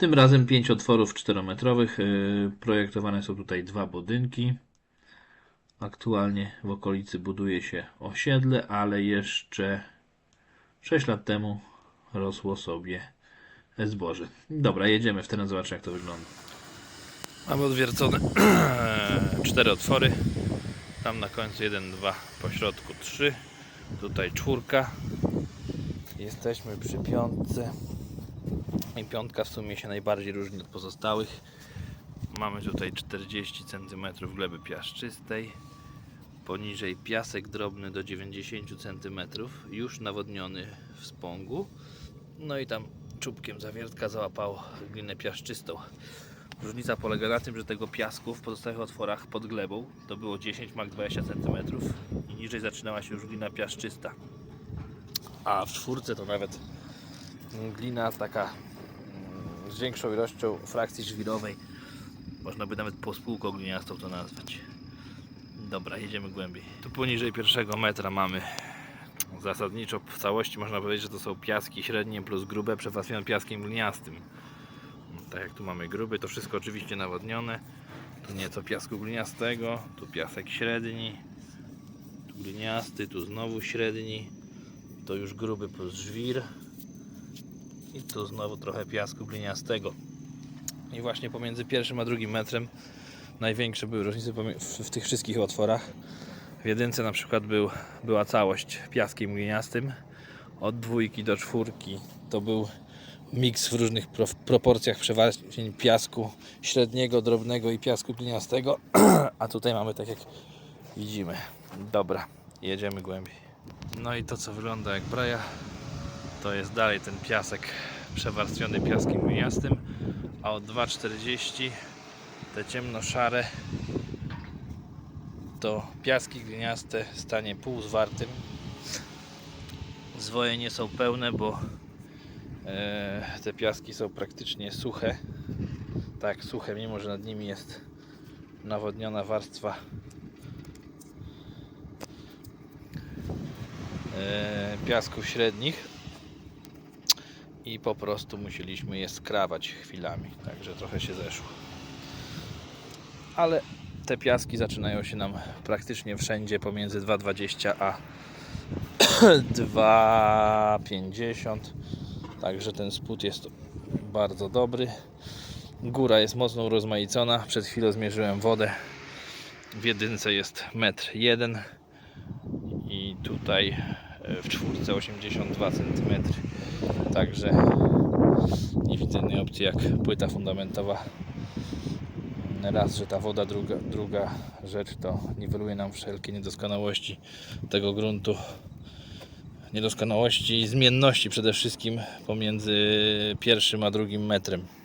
Tym razem 5 otworów 4-metrowych. Yy, Projektowane są tutaj dwa budynki. Aktualnie w okolicy buduje się osiedle, ale jeszcze 6 lat temu rosło sobie zboże. Dobra, jedziemy w teren, zobaczymy jak to wygląda. Mamy odwiercone cztery otwory. Tam na końcu jeden, dwa, po środku trzy. Tutaj czwórka. Jesteśmy przy piątce. I piątka w sumie się najbardziej różni od pozostałych. Mamy tutaj 40 cm gleby piaszczystej. Poniżej piasek drobny do 90 cm, już nawodniony w spągu. No i tam czubkiem zawiertka załapał glinę piaszczystą. Różnica polega na tym, że tego piasku w pozostałych otworach pod glebą to było 10 mak 20 cm i niżej zaczynała się już glina piaszczysta. A w czwórce to nawet glina taka mm, z większą ilością frakcji żwirowej. Można by nawet pospółką gliniastą to nazwać. Dobra, jedziemy głębiej. Tu poniżej pierwszego metra mamy zasadniczo w całości można powiedzieć, że to są piaski średnie plus grube przewarstwione piaskiem gliniastym. Tak jak tu mamy gruby, to wszystko oczywiście nawodnione. Tu nieco piasku gliniastego, tu piasek średni, tu gliniasty, tu znowu średni, to już gruby plus żwir i tu znowu trochę piasku gliniastego. I właśnie pomiędzy pierwszym a drugim metrem największe były różnice w tych wszystkich otworach. W jedynce na przykład był, była całość piaskiem gliniastym. Od dwójki do czwórki to był miks w różnych pro, proporcjach przeważnie piasku średniego, drobnego i piasku gliniastego. A tutaj mamy tak jak widzimy. Dobra, jedziemy głębiej. No i to co wygląda jak braja, to jest dalej ten piasek przewarstwiony piaskiem gliniastym. A od 2,40 te ciemno-szare to piaski gliniaste w stanie półzwartym. Zwoje nie są pełne, bo e, te piaski są praktycznie suche. Tak, suche, mimo że nad nimi jest nawodniona warstwa e, piasków średnich i po prostu musieliśmy je skrawać chwilami, także trochę się zeszło. Ale te piaski zaczynają się nam praktycznie wszędzie pomiędzy 2,20 a 2,50 także ten spód jest bardzo dobry. Góra jest mocno urozmaicona. Przed chwilą zmierzyłem wodę. W jedynce jest 1,1 m i tutaj w czwórce 82 cm także nie widzę innej opcji jak płyta fundamentowa raz, że ta woda, druga, druga rzecz to niweluje nam wszelkie niedoskonałości tego gruntu. Niedoskonałości i zmienności przede wszystkim pomiędzy pierwszym a drugim metrem.